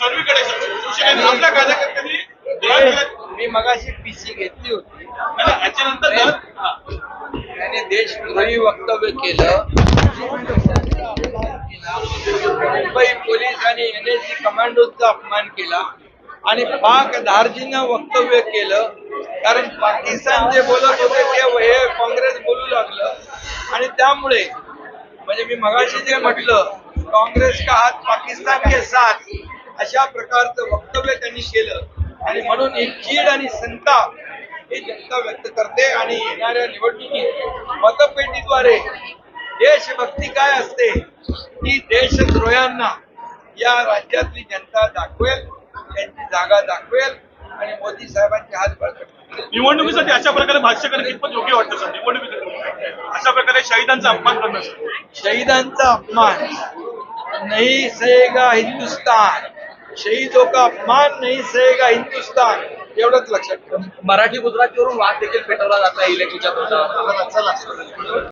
सर्वीकडे शिवसेनेने आपल्या कार्यकर्त्यांनी. मी मगाशी पीसी घेतली होती. आणि याच्यानंतर दर हा. त्याने देशद्रोही वक्तव्य केलं. मुंबई पोलीस आणि एनएसजी कमांडोचा अपमान केला आणि पाक धार्जीनं वक्तव्य केलं. कारण पाकिस्तान जे बोलत होते ते हे काँग्रेस बोलू लागलं. आणि त्यामुळे म्हणजे मी मगाशी जे म्हटलं काँग्रेस का हात पाकिस्तान के साथ? अशा प्रकारचं वक्तव्य त्यांनी केलं. आणि म्हणून ही चीड आणि संताप ही जनता व्यक्त करते आणि येणाऱ्या निवडणुकीत मतपेटीद्वारे देशभक्ती काय असते ही देशद्रोह्यांना या राज्यातली जनता दाखवेल त्यांची जागा दाखवेल आणि मोदी साहेबांचे हात बळकट. निवडणुकीसाठी अशा प्रकारे भाष्य करणं कितपत योग्य वाटतं सर? निवडणुकीसाठी. अशा प्रकारे शहीदांचा अपमान करणं शहीदांचा अपमान. नहीं सहेगा हिंदुस्तान शहीदों का अपमान नहीं सहेगा हिंदुस्तान। एवढंच लक्षात ठेवा. मराठी गुजरातीवरून वाद देखील पेटवला जात आहे इलेक्शनच्या तोंडावर.